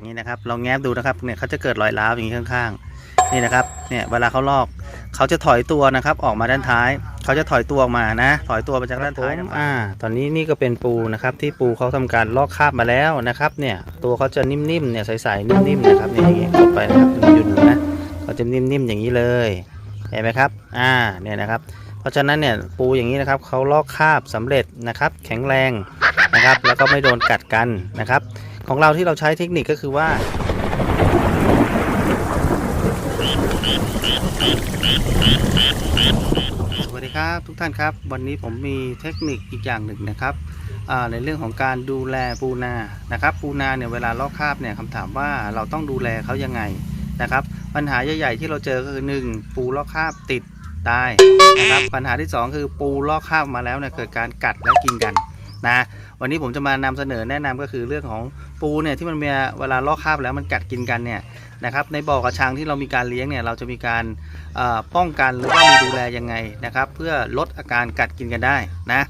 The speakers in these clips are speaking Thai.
อย่างนี้นะครับลองแงบดูนะครับเนี่ยเขาจะเกิดรอยร้าวอย่างนี้ข้างๆนี่นะครับเนี่ยเวลาเขาลอกเขาจะถอยตัวนะครับออกมาด้านท้ายเขาจะถอยตัวออกมานะ ถอยตัวมาจากด้านท้ายนะครับอ่า ตอนนี้นี่ก็เป็นปูนะครับ ที่ปูเขาทำการลอกคราบมาแล้วนะครับ เนี่ยตัวเขาจะนิ่มๆเนี่ยใสๆนิ่มๆนะครับเนี่ยอย่างเงี้ยเข้าไปนะครับหยุ่นๆนะเขาจะนิ่มๆอย่างนี้เลยเห็นไหมครับ อ่า เนี่ยนะครับ เพราะฉะนั้นเนี่ยปูอย่างนี้นะครับเขาลอกคราบสำเร็จนะครับ แข็งแรงนะครับ แล้วก็ไม่โดนกัดกันนะครับ ของเราที่เราใช้เทคนิคก็คือว่า สวัสดีครับทุกท่านครับ วันนี้ผมมีเทคนิคอีกอย่างหนึ่งนะครับในเรื่องของการดูแลปูนานะครับ ปูนาเนี่ยเวลาลอกคราบเนี่ยคำถามว่าเราต้องดูแลเขายังไงนะครับ ปัญหาใหญ่ๆที่เราเจอก็คือหนึ่งปูลอกคราบติดตายนะครับปัญหาที่สองคือปูลอกคราบมาแล้วเนี่ยเกิดการกัดและกินกัน นะวันนี้ผมจะมานำเสนอแนะนำก็คือเรื่องของปูเนี่ยที่มันมีเวลาลอกคราบแล้วมันกัดกินกันเนี่ยนะครับในบ่อกระชังที่เรามีการเลี้ยงเนี่ยเราจะมีการป้องกันหรือว่ามีดูแลยังไงนะครับ เพื่อลดอาการกัดกินกันได้นะ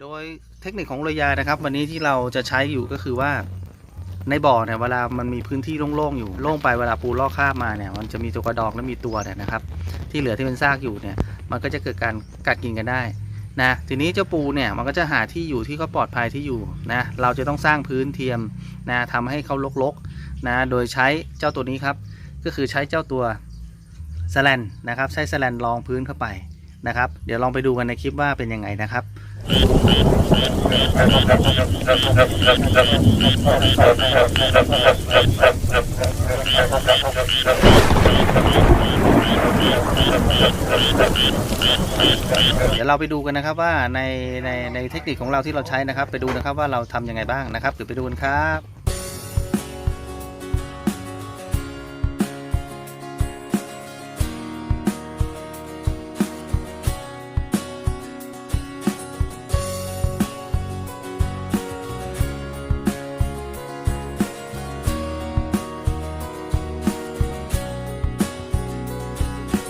โดยเทคนิคของเรอยานะครับ วันนี้ที่เราจะใช้อยู่ก็คือว่า ในบ่อเนี่ยเวลามันมีพื้นที่โล่งๆอยู่โล่งไปเวลาปูลอกคาบมาเนี่ยมันจะมีตัวกระดองและมีตัวเนี่ยนะครับ ที่เหลือที่เป็นซากอยู่เนี่ยมันก็จะเกิดการกัดกินกันได้นะทีนี้เจ้าปูเนี่ยมันก็จะหาที่อยู่ที่เขาปลอดภัยที่อยู่นะเราจะต้องสร้างพื้นเทียมนะทำให้เขาลกๆนะโดยใช้เจ้าตัวนี้ครับ ก็คือใช้เจ้าตัวสแลนนะครับใช้สแลนรองพื้นเข้าไปนะครับ เดี๋ยวลองไปดูกันในคลิปว่าเป็นยังไงนะครับ เดี๋ยวเราไปดูกันนะครับว่าในในในเทคนิคของเราที่เราใช้นะครับ ไปดูนะครับว่าเราทำยังไงบ้างนะครับเดี๋ยวไปดูกันครับ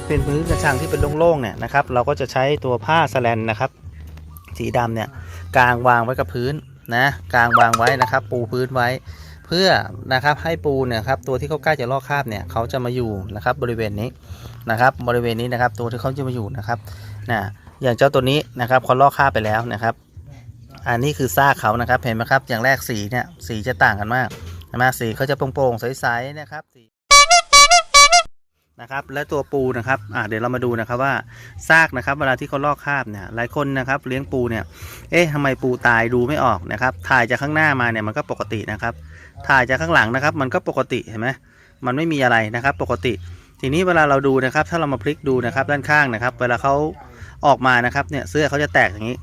เป็นพื้นกระชังที่เป็นโล่งๆเนี่ยนะครับ เราก็จะใช้ตัวผ้าสแลนนะครับ สีดำเนี่ยกางวางไว้กับพื้นนะกางวางไว้นะครับ ปูพื้นไว้ เพื่อนะครับให้ปูเนี่ยครับตัวที่เขาใกล้จะลอกคราบเนี่ยเขาจะมาอยู่นะครับบริเวณนี้นะครับ บริเวณนี้นะครับ ตัวที่เขาจะมาอยู่นะครับนะอย่างเจ้าตัวนี้นะครับเขาลอกคราบไปแล้วนะครับ อันนี้คือซากเขานะครับเห็นไหมครับ อย่างแรกสีเนี่ยสีจะต่างกันมากนไหมสีเขาจะโปร่งๆใสๆนะครับสี นะครับและตัวปูนะครับอ่าเดี๋ยวเรามาดูนะครับว่าซากนะครับเวลาที่เขาลอกคราบเนี่ยหลายคนนะครับเลี้ยงปูเนี่ยเอ๊ะทำไมปูตายดูไม่ออกนะครับถ่ายจากข้างหน้ามาเนี่ยมันก็ปกตินะครับถ่ายจากข้างหลังนะครับ มันก็ปกติเห็นไหมมันไม่มีอะไรนะครับปกติ ทีนี้เวลาเราดูนะครับ ถ้าเรามาพลิกดูนะครับด้านข้างนะครับ เวลาเขาออกมานะครับเนี่ยเสื้อเขาจะแตกอย่างนี้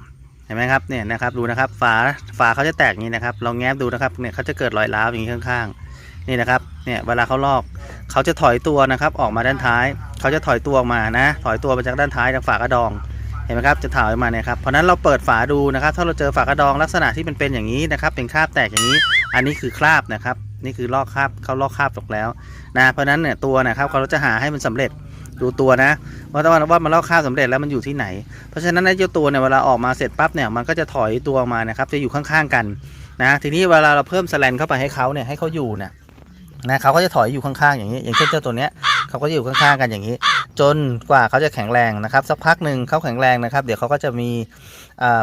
เห็นไหมครับเนี่ยนะครับดูนะครับฝาฝาเขาจะแตกอย่างนี้นะครับลองแง้มดูนะครับเนี่ยเขาจะเกิดรอยร้าวอย่างนี้ข้างๆนี่นะครับ เนี่ยเวลาเขาลอกเขาจะถอยตัวนะครับออกมาด้านท้าย เขาจะถอยตัวออกมานะ ถอยตัวมาจากด้านท้ายจากฝากระดองเห็นไหมครับจะถอยออกมาเนี่ยครับเพราะนั้นเราเปิดฝาดูนะครับ ถ้าเราเจอฝากระดองลักษณะที่เป็นเป็นอย่างนี้นะครับ เป็นคราบแตกอย่างนี้ อันนี้คือคราบนะครับ นี่คือลอกคราบเขาลอกคราบตกแล้วนะเพราะนั้นเนี่ยตัวนะครับเขาจะหาให้มันสำเร็จดูตัวนะว่าว่าว่ามันลอกคราบสำเร็จแล้วมันอยู่ที่ไหน เพราะฉะนั้นไอ้เจ้าตัวเนี่ยเวลาออกมาเสร็จปั๊บเนี่ยมันก็จะถอยตัวออกมานะครับ จะอยู่ข้างๆกันนะทีนี้เวลาเราเพิ่มสแลนเข้าไปให้เขาเนี่ยให้เขาอยู่เนี่ย นะเขาก็จะถอยอยู่ข้างๆอย่างนี้ อย่างเช่นเจ้าตัวเนี้ยเขาก็จะอยู่ข้างๆกันอย่างนี้ จนกว่าเขาจะแข็งแรงนะครับสักพักหนึ่งเขาแข็งแรงนะครับ เดี๋ยวเขาก็จะมี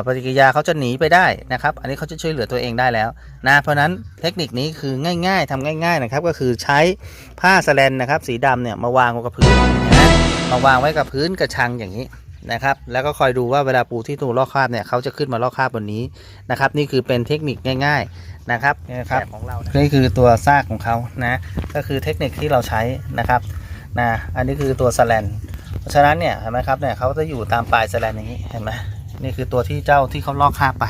ปฏิกิริยาเขาจะหนีไปได้นะครับ อันนี้เขาจะช่วยเหลือตัวเองได้แล้วนะเพราะนั้นเทคนิคนี้คือง่ายๆทำง่าย ๆนะครับ ก็คือใช้ผ้าสแลนนะครับ สีดำเนี่ยมาวางไว้กับพื้นนะมาวางไว้กับพื้นกระชังอย่างนี้ นะครับ แล้วก็คอยดูว่าเวลาปูที่ตูลอกคราบเนี่ยเขาจะขึ้นมาลอกคราบบนนี้นะครับ นี่คือเป็นเทคนิคง่าย ๆนะครับนะครับของเรานี่คือตัวซากของเขานะก็คือเทคนิคที่เราใช้นะครับนะอันนี้คือตัวสแลนเพราะฉะนั้นเนี่ยเห็นไหมครับเนี่ยเขาจะอยู่ตามปลายสแลนอย่างนี้เห็นไหมนี่คือตัวที่เจ้าที่เขาลอกคราบไป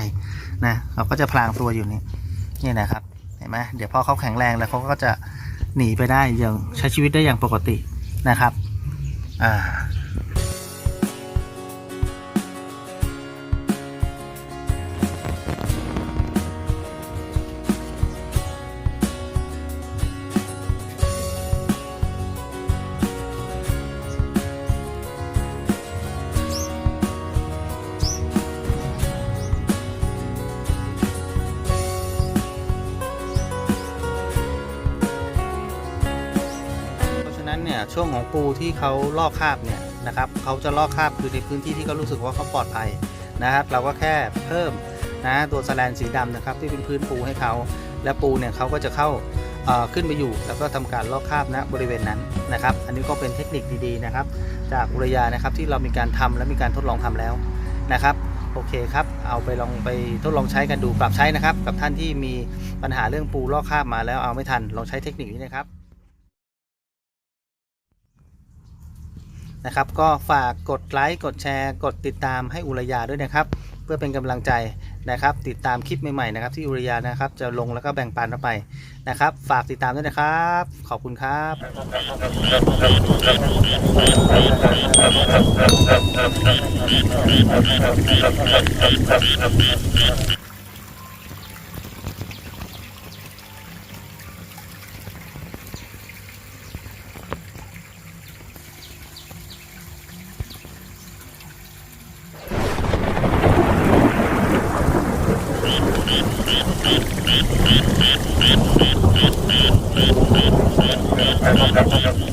นะเขาก็จะพลางตัวอยู่นี่นี่นะครับเห็นไหมเดี๋ยวพอเขาแข็งแรงแล้วเขาก็จะหนีไปได้อย่างใช้ชีวิตได้อย่างปกตินะครับ อ่า ช่วงของปูที่เขาลอกคราบเนี่ยนะครับเขาจะลอกคราบคือในพื้นที่ที่เขารู้สึกว่าเขาปลอดภัยนะครับ เราก็แค่เพิ่มนะตัวสแลนสีดำนะครับ ที่เป็นพื้นปูให้เขาและปูเนี่ยเขาก็จะเข้าขึ้นไปอยู่ แล้วก็ทำการลอกคราบณบริเวณนั้นนะครับ อันนี้ก็เป็นเทคนิคดีๆนะครับ จากอุรยานะครับที่เรามีการทำและมีการทดลองทำแล้วนะครับโอเคครับ เอาไปลองไปทดลองใช้กันดูปรับใช้นะครับ กับท่านที่มีปัญหาเรื่องปูลอกคราบมาแล้วเอาไม่ทันลองใช้เทคนิคนี้นะครับ นะครับ ก็ฝากกดไลค์กดแชร์ กดติดตามให้อุรยาด้วยนะครับ เพื่อเป็นกำลังใจนะครับ ติดตามคลิปใหม่ๆนะครับ ที่อุรยานะครับ จะลงแล้วก็แบ่งปันออกไปนะครับ ฝากติดตามด้วยนะครับ ขอบคุณครับ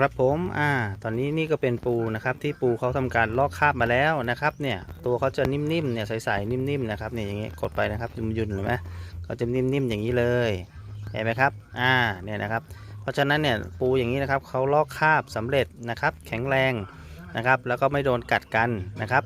ครับผม อ่า ตอนนี้นี่ก็เป็นปูนะครับที่ปูเขาทำการลอกคราบมาแล้วนะครับ เนี่ย ตัวเขาจะนิ่มๆ เนี่ยใสๆนิ่มๆ นะครับ เนี่ยอย่างเงี้ยกดไปนะครับยุ่นๆเห็นไหมเขาจะนิ่มๆ อย่างนี้เลย เห็นไหมครับ อ่า เนี่ยนะครับ เพราะฉะนั้นเนี่ยปูอย่างนี้นะครับเขาลอกคราบสำเร็จนะครับ แข็งแรงนะครับ แล้วก็ไม่โดนกัดกันนะครับ